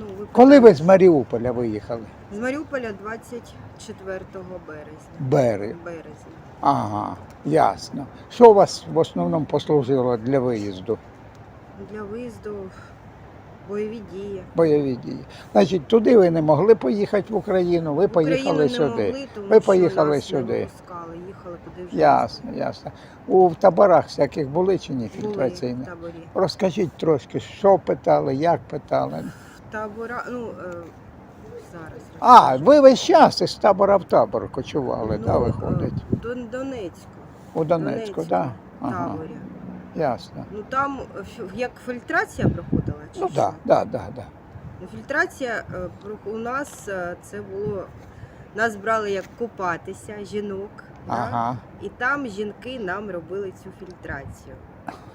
Ну, ви Коли ви з Маріуполя виїхали? З Маріуполя 24 березня. Бери. Березня. Ага, ясно. Що у вас в основному послужило для виїзду? Для виїзду бойові дії. Бойові дії. Значить, туди ви не могли поїхати в Україну, ви В поїхали не сюди. Могли, тому Ви що поїхали нас сюди. Не випускали, їхали куди вже Ясно, ясно. У таборах всяких були чи ні були фільтраційні? в таборі. Розкажіть трошки, що питали, як питали. Табора, ну, е, зараз. А, ви весь час із табора в табор кочували, Ну, да, е, виходить? До Донецьку. У Донецьку, так? Да? Ага, таборі. ясно. Ну там е, як фільтрація проходила, чи Ну так, да, да. Ну, Фільтрація е, у нас е, це було. Нас брали як купатися, жінок. да? І там жінки нам робили цю фільтрацію.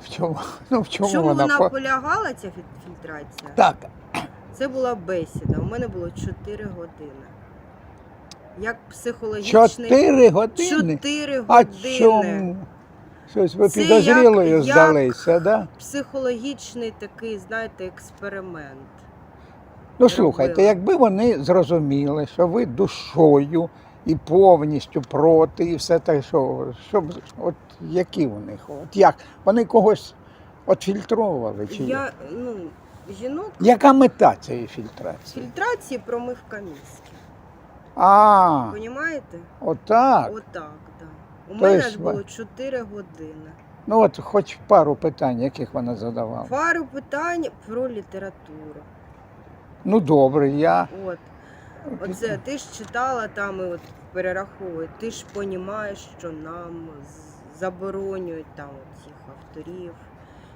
В чому, ну, в чому, В чому вона? вона полягала, ця фі- фільтрація? Так, Це була бесіда. У мене було 4 години. Як психологічний. чотири години? 4 А чому? Щось ви Це підозрілою як- як- здалися, так? Да? Психологічний такий, знаєте, експеримент. Ну слухайте, якби вони зрозуміли, що ви душою і повністю проти, і все те, що, щоб, от які у них, от як? Вони когось отфільтровували чи? Я, ну, жінок Яка мета цієї фільтрації? фільтрації промивка мізки. А, Понімаєте? отак. Отак, да. У То мене есть ж ви- було 4 години. Ну от хоч пару питань, яких вона задавала. Пару питань про літературу. Ну добре, я. От. Оце ти ж читала там і от перераховує. Ти ж понімаєш, що нам з- заборонюють там от цих авторів.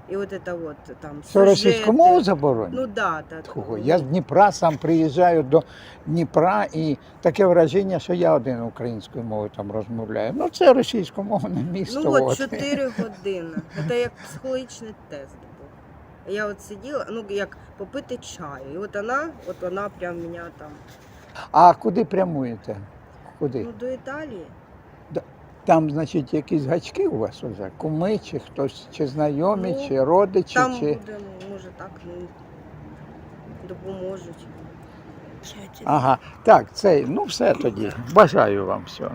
І от це от там Що російську сюжети. мову заборонять? Ну да, да. Тьфу, Я з Дніпра сам приїжджаю до Дніпра і таке враження, що я один українською мовою там розмовляю. Ну це російськомовне місто. Ну от от. 4 години. Це як психологічний тест був. Я от сиділа, ну як попити чаю. І от вона, от вона прям мене там. А куди прямуєте? Куди? Ну до Італії. Там, значить, якісь гачки у вас уже? Куми, чи хтось, чи знайомі, Ну, чи родичі, Там чи. буде, може так, ну допоможуть. Ага, так, цей, ну все тоді. Бажаю вам всього.